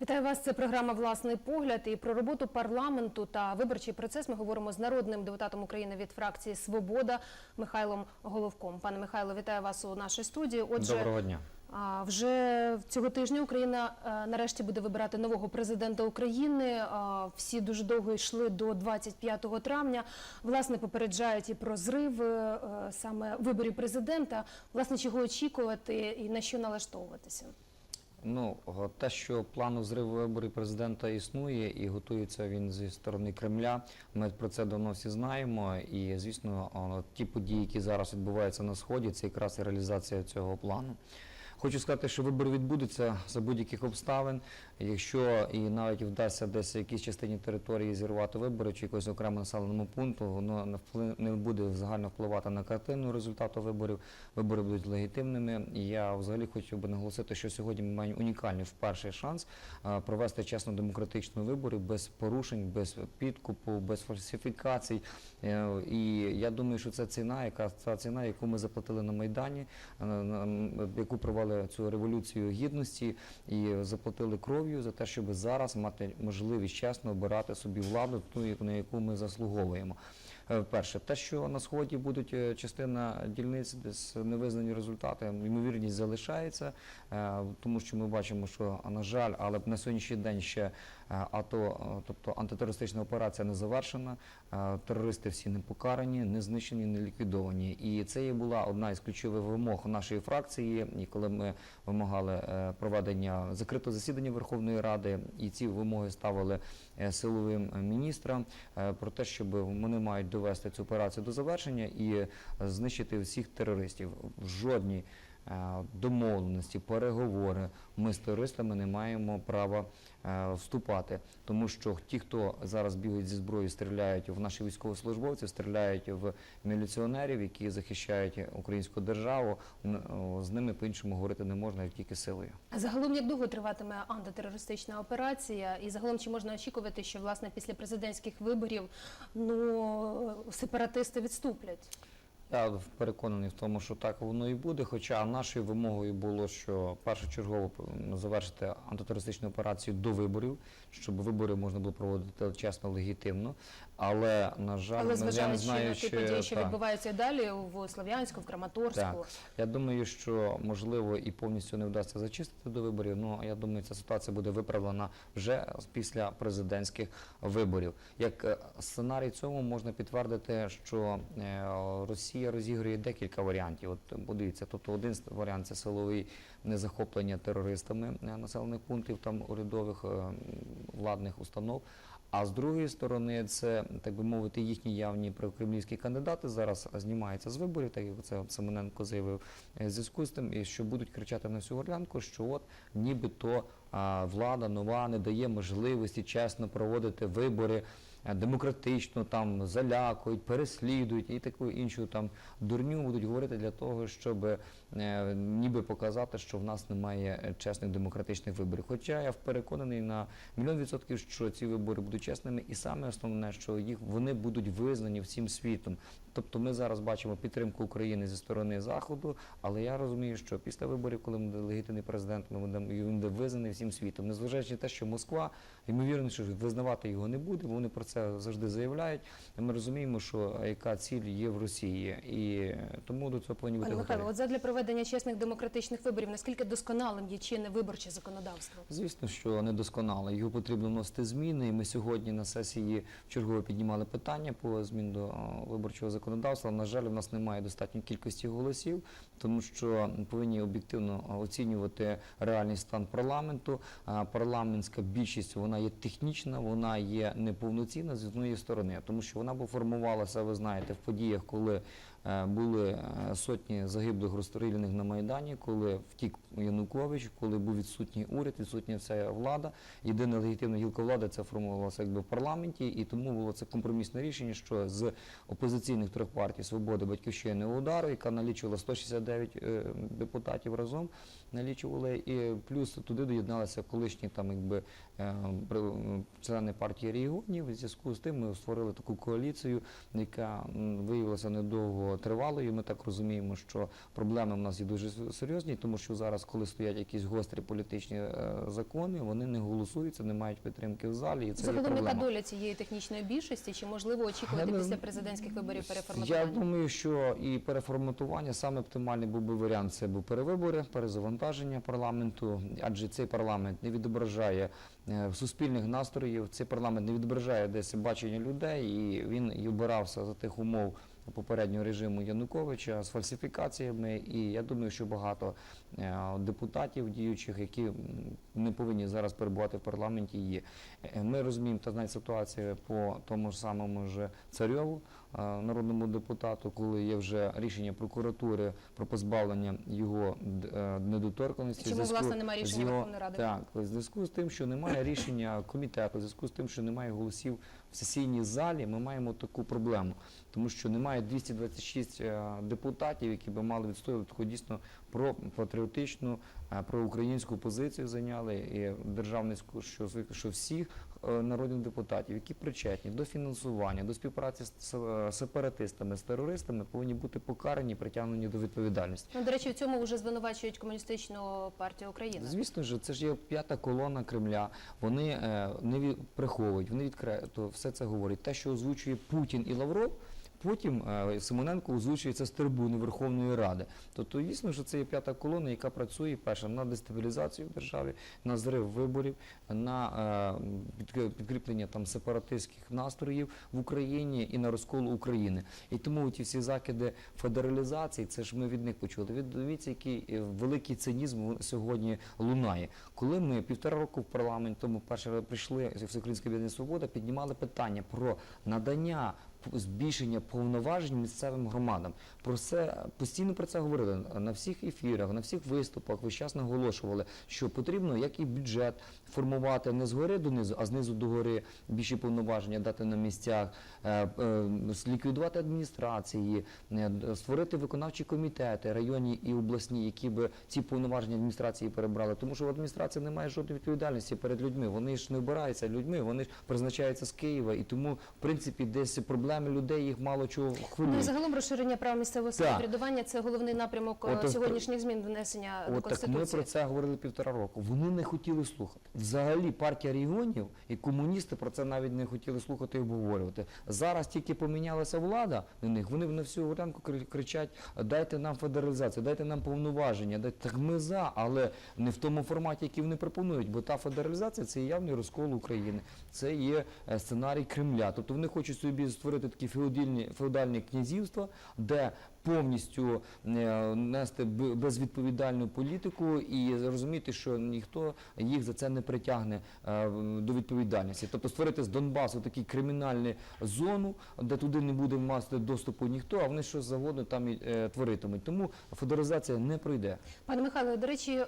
Вітаю вас. Це програма Власний погляд. І про роботу парламенту та виборчий процес ми говоримо з народним депутатом України від фракції Свобода Михайлом Головком. Пане Михайло, вітаю вас у нашій студії. Отже, Доброго дня. вже цього тижня Україна нарешті буде вибирати нового президента України. Всі дуже довго йшли до 25 травня. Власне, попереджають і про зрив е, саме виборів президента. Власне, чого очікувати і на що налаштовуватися? Ну те, що план зриву виборів президента існує і готується він зі сторони Кремля. Ми про це давно всі знаємо. І звісно, ті події, які зараз відбуваються на сході, це якраз і реалізація цього плану. Хочу сказати, що вибори відбудуться за будь-яких обставин. Якщо і навіть вдасться десь в якійсь частині території зірвати вибори чи якогось окремого населеному пункту, воно не вплив буде загально впливати на картину результату виборів. Вибори будуть легітимними. І я взагалі хотів би наголосити, що сьогодні ми маємо унікальний вперше шанс провести чесно демократичні вибори без порушень, без підкупу, без фальсифікацій. Е, І я думаю, що це ціна, яка та ціна, яку ми заплатили на майдані, е, яку провели цю революцію гідності і заплатили кров'ю за те, щоб зараз мати можливість чесно обирати собі владу, ту, на яку ми заслуговуємо. Е, Перше, те, що на сході будуть е, частина дільниць, десь невизнані результати, ймовірність залишається, е, тому що ми бачимо, що на жаль, але на сьогоднішній день ще АТО, тобто антитерористична операція не завершена. Терористи всі не покарані, не знищені, не ліквідовані. І це і була одна із ключових вимог нашої фракції. І коли ми вимагали проведення закритого засідання Верховної Ради, і ці вимоги ставили силовим е, міністрам е, про те, щоб вони мають довести цю операцію до завершення і знищити всіх терористів. Е, домовленості, переговори ми з терористами не маємо права е, вступати, тому що ті, хто зараз бігають зі зброєю, стріляють в наших військовослужбовців, стріляють в міліціонерів, які захищають українську державу. З ними по-іншому говорити не можна, тільки силою. А Загалом як довго триватиме антитерористична операція, і загалом чи можна очікувати, що власне після президентських виборів ну сепаратисти відступлять? Я переконаний в тому, що так воно і буде. Хоча нашою вимогою було, що першочергово завершити антитерористичну операцію до виборів, щоб вибори можна було проводити чесно, легітимно. Але на жаль, Але ну, я не зважаючи знаю, на ті події, що так. відбуваються далі в Слов'янську, в Краматорську. Так. Я думаю, що можливо і повністю не вдасться зачистити до виборів. Ну я думаю, ця ситуація буде виправлена вже після президентських виборів. Як е, сценарій цьому можна підтвердити, що е, Росія розігрує декілька варіантів. От подивіться, тобто один варіант це силовий незахоплення терористами е, населених пунктів там урядових е, владних установ. А з другої сторони, це так би мовити, їхні явні прокремлівські кандидати зараз знімаються з виборів, так як це Семененко заявив. е, зв'язку з тим, і що будуть кричати на всю горлянку, що от нібито влада нова не дає можливості чесно проводити вибори. Е, Демократично там залякують, переслідують і таку іншу там дурню будуть говорити для того, щоб е, ніби показати, що в нас немає чесних демократичних виборів. Хоча я переконаний на мільйон відсотків, що ці вибори будуть чесними, і саме основне, що їх вони будуть визнані всім світом. Тобто ми зараз бачимо підтримку України зі сторони заходу, але я розумію, що після виборів, коли буде легітимний президент, ми будемо він буде визнаний всім світом, незважаючи на те, що Москва ймовірно, що визнавати його не буде. Вони про це завжди заявляють. Ми розуміємо, що яка ціль є в Росії, і тому до цього повинні бути готові. От задля проведення чесних демократичних виборів, наскільки досконалим є чинне виборче законодавство? Звісно, що недосконало. Його потрібно вносити зміни. І ми сьогодні на сесії вчергово піднімали питання по змін до виборчого законодавства. На жаль, у нас немає достатньої кількості голосів, тому що повинні об'єктивно оцінювати реальний стан парламенту. Парламентська більшість вона є технічна, вона є неповноцінна з однієї сторони, тому що вона б формувалася, ви знаєте, в подіях, коли е, були е, сотні загиблих розстріляних на Майдані, коли втік Янукович, коли був відсутній уряд, відсутня вся влада. Єдина легітимна гілка влади це формувалася якби в парламенті, і тому було це компромісне рішення, що з опозиційних трьох партій Свободи, Батьківщини удару, яка налічувала 169 е, депутатів разом, налічували, і плюс туди доєдналися колишні там якби е, члени партії регіонів. В зв'язку з тим ми створили таку коаліцію, яка виявилася недовго довготривалою. Ми так розуміємо, що проблеми в нас є дуже серйозні, тому що зараз, коли стоять якісь гострі політичні е, закони, вони не голосуються, не мають підтримки в залі, і це є Загалом яка доля цієї технічної більшості? Чи можливо очікувати Я після президентських виборів переформатування? Я думаю, що і переформатування саме оптимальний був би варіант. Це був перевибори, перезавантаження парламенту, адже цей парламент не відображає е, суспільних настроїв. Цей парламент не відображає десь бачення людей, і він і обирався за тих умов. Попереднього режиму Януковича з фальсифікаціями, і я думаю, що багато е, депутатів діючих, які не повинні зараз перебувати в парламенті, є. Е, Ми розуміємо та знаєте ситуацію по тому ж самому ж царьову, е, народному депутату, коли є вже рішення прокуратури про позбавлення його недоторканності. Чому власне немає рішення його- Верховної Ради? Так, в зв'язку з тим, що немає рішення комітету, в зв'язку з тим, що немає голосів в сесійній залі, ми маємо таку проблему, тому що немає 226 е, депутатів, які би мали відстоювати таку дійсно про патріотичну, е, про українську позицію зайняли і державницьку, що, що всіх е, народних депутатів, які причетні до фінансування, до співпраці з сепаратистами, з терористами, повинні бути покарані, притягнені до відповідальності. Ну, до речі, в цьому вже звинувачують комуністичну партію України. Звісно ж, це ж є п'ята колона Кремля. Вони не від, приховують, вони відкрито все це говорить. Те, що озвучує Путін і Лавров. Потім е, Симоненко озвучує це з трибуни Верховної Ради. Тобто, дійсно, що це є п'ята колона, яка працює перша на дестабілізацію в державі, на зрив виборів, на е, підкріплення там сепаратистських настроїв в Україні і на розкол України. І тому ті всі закиди федералізації, це ж ми від них почули. Ви Дивіться, який е, великий цинізм сьогодні лунає. Коли ми півтора року в парламент тому раз прийшли Всеукраїнська об'єднання Свобода, піднімали питання про надання збільшення повноважень місцевим громадам. Про це постійно про це говорили на всіх ефірах, на всіх виступах. Весь час наголошували, що потрібно як і бюджет формувати не згори донизу, а знизу до гори більші повноваження дати на місцях, е, е, ліквідувати адміністрації, е, створити виконавчі комітети районні і обласні, які би ці повноваження адміністрації перебрали. Тому що в адміністрації немає жодної відповідальності перед людьми. Вони ж не обираються людьми, вони ж призначаються з Києва. І тому, в принципі, десь проблеми людей їх мало чого Ну загалом розширення прав місцевого самоврядування це головний напрямок е, От, сьогоднішніх змін внесення до От так ми про це говорили півтора року. Вони не хотіли слухати. Взагалі партія регіонів і комуністи про це навіть не хотіли слухати і обговорювати. Зараз тільки помінялася влада на них. Вони на всю горянку кричать: дайте нам федералізацію, дайте нам повноваження. Дайте так ми за, але не в тому форматі, який вони пропонують. Бо та федералізація це явний розкол України. Це є е, сценарій Кремля. Тобто вони хочуть собі створити такі феодальні феодальні князівства, де повністю е, нести безвідповідальну політику і зрозуміти, що ніхто їх за це не притягне е, до відповідальності. Тобто створити з Донбасу таку кримінальну зону, де туди не буде мати доступу ніхто, а вони що завгодно там і е, творитимуть. Тому федералізація не пройде. Пане Михайло, до речі,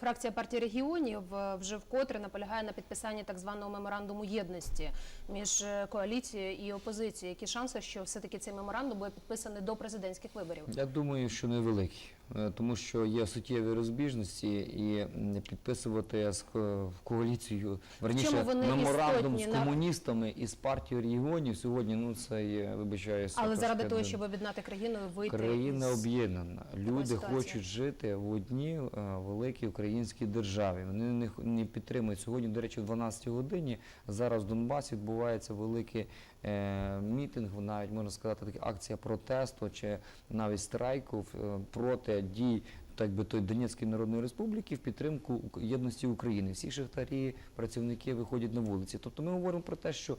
фракція партії регіонів вже вкотре наполягає на підписанні так званого меморандуму єдності між коаліцією і опозицією. Які шанси, що все-таки цей меморандум буде підписаний до президентських виборів? Я думаю, що невеликі, е, тому що є суттєві розбіжності і підписувати з коаліцію верніше меморандум з комуністами і з партією регіонів сьогодні. Ну це є, вибачаюся. Але заради того, щоб об'єднати країну вийти Країна із... об'єднана. Люди хочуть жити в одній е, великій українській державі. Вони не, підтримують сьогодні. До речі, в 12 годині зараз в Донбасі відбувається великий е, мітинг, навіть можна сказати, така акція протесту чи навіть страйку е, проти дій. Так би той Донецької Народної Республіки в підтримку єдності України. Всі шахтарі, працівники виходять на вулиці. Тобто ми говоримо про те, що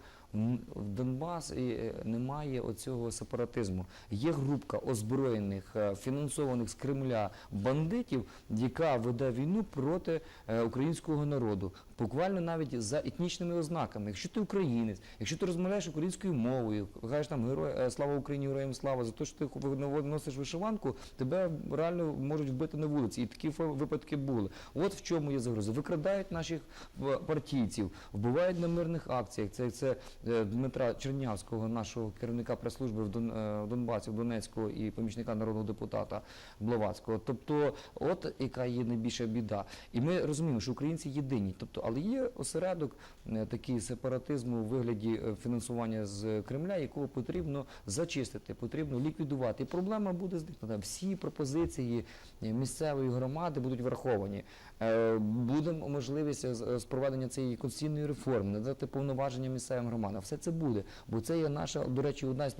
в Донбас е, немає оцього сепаратизму. Є групка озброєних, е, фінансованих з Кремля бандитів, яка веде війну проти е, українського народу. Буквально навіть за етнічними ознаками. Якщо ти українець, якщо ти розмовляєш українською мовою, кажеш там герой, е, слава Україні, героям слава, за те, що ти носиш вишиванку, тебе реально можуть вбити на вулиці. І такі випадки були. От в чому є загроза. Викрадають наших е, партійців, вбивають на мирних акціях. Це, це е, Дмитра Чернявського, нашого керівника прес-служби в Дон, в Донбасі, в Донецьку і помічника народного депутата Блаватського. Тобто, от яка є найбільша біда. І ми розуміємо, що українці єдині. Тобто, Але є осередок е, такий сепаратизму у вигляді е, фінансування з Кремля, якого потрібно зачистити, потрібно ліквідувати. І проблема буде зникнути. Всі пропозиції е, місцевої громади будуть враховані. Буде можливість проведення цієї конституційної реформи, надати повноваження місцевим громадам. Все це буде, бо це є наша, до речі, одна з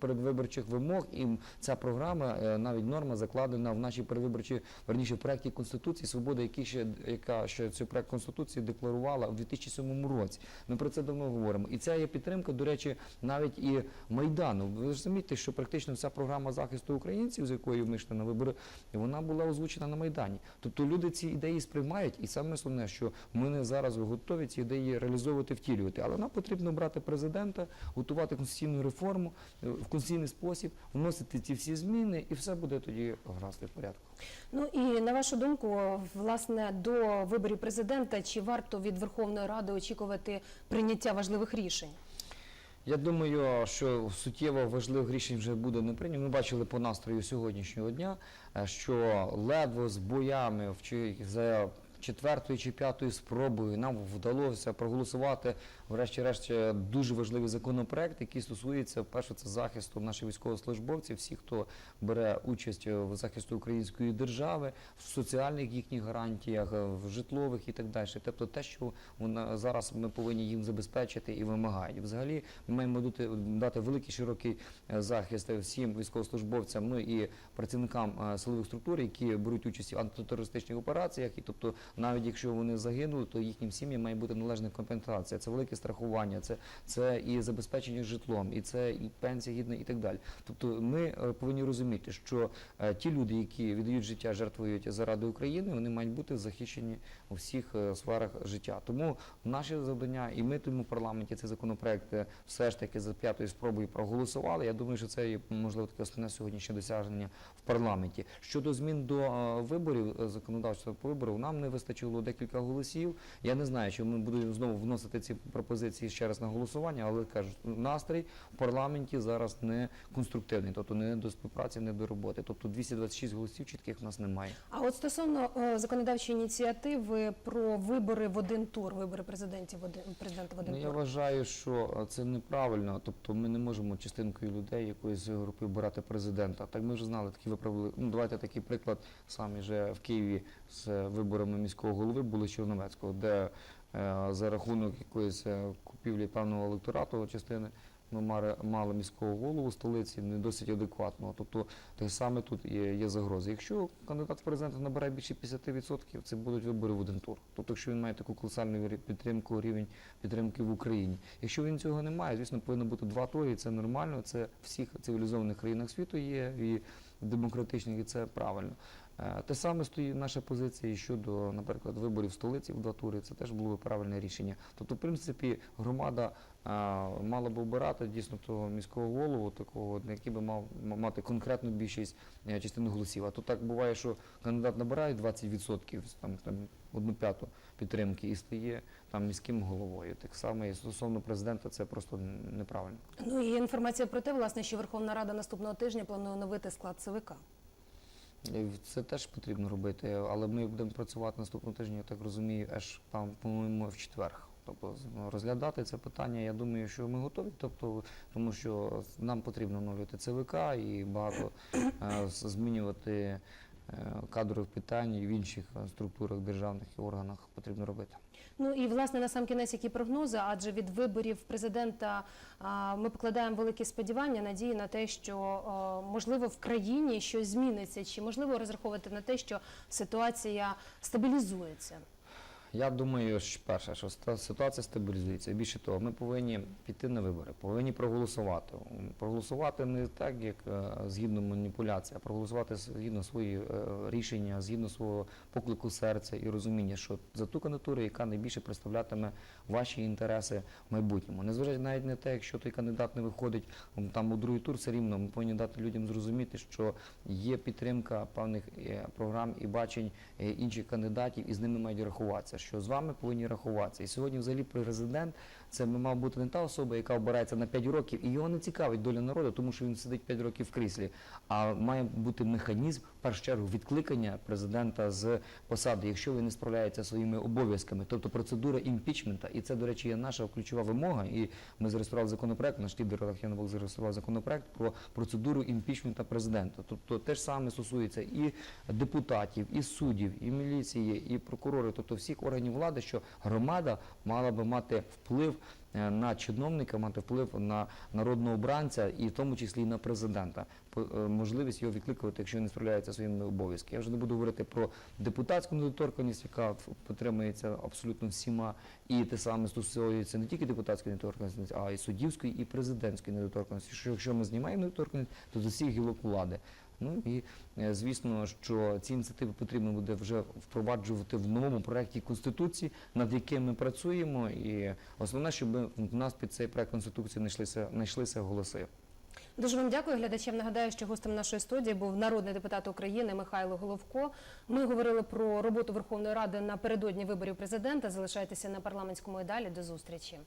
передвиборчих вимог, і ця програма, навіть норма закладена в нашій передвиборчій, верніше в проєкті Конституції Свобода, який ще яка ще цей проект Конституції декларувала в 2007 році. Ми про це давно говоримо. І ця є підтримка, до речі, навіть і Майдану. Ви ж розумієте, що практично вся програма захисту українців, з якою ми йшли на вибори, вона була озвучена на Майдані. Тобто люди ці ідеї сприймають, і саме основне, що ми не зараз готові ці ідеї реалізовувати, втілювати. Але нам потрібно брати президента, готувати конституційну реформу е, в конституційний спосіб, вносити ці всі зміни, і все буде тоді гаразд в порядку. Ну і на вашу думку, власне, до виборів президента чи варто від Верховної Ради очікувати прийняття важливих рішень? Я думаю, що суттєво важливих рішень вже буде не прийнято. Ми бачили по настрою сьогоднішнього дня, е, що ледве з боями в за четвертою чи п'ятою спробою нам вдалося проголосувати, врешті-решт, дуже важливий законопроект, який стосується перше, це захисту наших військовослужбовців, всіх, хто бере участь в захисті української держави, в соціальних їхніх гарантіях, в житлових і так далі. Тобто те, що вона зараз ми повинні їм забезпечити і вимагають. Взагалі ми маємо дати, дати великий широкий е, захист всім військовослужбовцям, ну і працівникам е, силових структур, які беруть участь в антитерористичних операціях. І тобто, навіть якщо вони загинули, то їхнім сім'ям має бути належна компенсація. Це велике страхування, це, це і забезпечення житлом, і це і пенсія гідна, і так далі. Тобто, ми е, повинні розуміти, що е, ті люди, які віддають життя, жертвують заради України, вони мають бути захищені у всіх е, сферах життя. Тому наше завдання, і ми тому в парламенті цей законопроект все ж таки за п'ятою спробою проголосували. Я думаю, що це є, можливо таке основне сьогоднішнє досягнення в парламенті. Щодо змін до виборів, законодавства по вибору, нам не вистачило декілька голосів. Я не знаю, чи ми будемо знову вносити ці пропозиції ще раз на голосування, але кажу, настрій в парламенті зараз не конструктивний, тобто не до співпраці, не до роботи. Тобто 226 голосів чітких в нас немає. А от стосовно е, законодавчої ініціативи про вибори в один тур, вибори президентів в один президента в один Ну, я вважаю, що е, це неправильно. Тобто ми не можемо частинкою людей якоїсь групи обирати президента. Так ми вже знали такі виправили. Ну давайте такий приклад самі вже в Києві з е, виборами міського голови були з Чорновецького, де е, за рахунок якоїсь е, купівлі певного електорату частини. Ми мали, міського голову столиці не досить адекватного. Тобто те саме тут є, є загрози. Якщо кандидат в президенти набирає більше 50%, це будуть вибори в один тур. Тобто, якщо він має таку колосальну підтримку, рівень підтримки в Україні. Якщо він цього не має, звісно, повинно бути два тури, і це нормально. Це в всіх цивілізованих країнах світу є і демократичних, і це правильно. Е, Те саме стоїть наша позиція щодо, наприклад, виборів столиці в два тури. Це теж було би правильне рішення. Тобто, в принципі, громада мала б обирати дійсно того міського голову, такого, який би мав мати конкретну більшість е, частину голосів. А то так буває, що кандидат набирає 20%, там, там одну п'яту підтримки і стає там міським головою. Так само і стосовно президента це просто неправильно. Ну і інформація про те, власне, що Верховна Рада наступного тижня планує оновити склад ЦВК. Е, Це теж потрібно робити, але ми будемо працювати наступного тижня, я так розумію, аж там, по-моєму, в четвер. Тобто з- розглядати це питання, я думаю, що ми готові, тобто, тому що нам потрібно оновлювати ЦВК і багато е, змінювати е, кадрових питань в інших е, структурах державних і органах потрібно робити. Ну і власне на сам кінець які прогнози, адже від виборів президента ми покладаємо великі сподівання, надії на те, що можливо в країні щось зміниться, чи можливо розраховувати на те, що ситуація стабілізується. Я думаю, що перше, що ситуація стабілізується. Більше того, ми повинні піти на вибори, повинні проголосувати. Проголосувати не так, як е, згідно маніпуляції, а проголосувати згідно свої е, рішення, згідно свого поклику серця і розуміння, що за ту кандидатуру, яка найбільше представлятиме ваші інтереси в майбутньому. Незважаючи навіть на те, якщо той кандидат не виходить там у другий тур, все рівно ми повинні дати людям зрозуміти, що є підтримка певних е, програм і бачень інших кандидатів, і з ними мають рахуватися. Що з вами повинні рахуватися. І сьогодні, взагалі, президент це мав бути не та особа, яка обирається на 5 років, і його не цікавить доля народу, тому що він сидить 5 років в кріслі. А має бути механізм, в першу чергу, відкликання президента з посади, якщо він не справляється своїми обов'язками, тобто процедура імпічмента. І це, до речі, є наша ключова вимога. І ми зареєстрували законопроект, наш лідер Олег зареєстрував законопроект про процедуру імпічмента президента. Тобто те ж саме стосується і депутатів, і суддів, і міліції, і прокурорів, тобто всіх органів влади, що громада мала би мати вплив е, на чиновника, мати вплив на народного обранця, і в тому числі на президента. Е, Можливість його відкликувати, якщо він не справляється своїми обов'язками. Я вже не буду говорити про депутатську недоторканність, яка підтримується абсолютно всіма, і те саме стосується не тільки депутатської недоторканності, а й суддівської і президентської недоторканності. Що якщо ми знімаємо недоторканність, то з усіх гілок влади. Ну і е, звісно, що ці ініціативи потрібно буде вже впроваджувати в новому проєкті конституції, над яким ми працюємо. І основне, щоб в нас під цей проект конституції знайшлися знайшлися голоси. Дуже вам дякую. Глядачам нагадаю, що гостем нашої студії був народний депутат України Михайло Головко. Ми говорили про роботу Верховної Ради напередодні виборів президента. Залишайтеся на парламентському і далі. До зустрічі.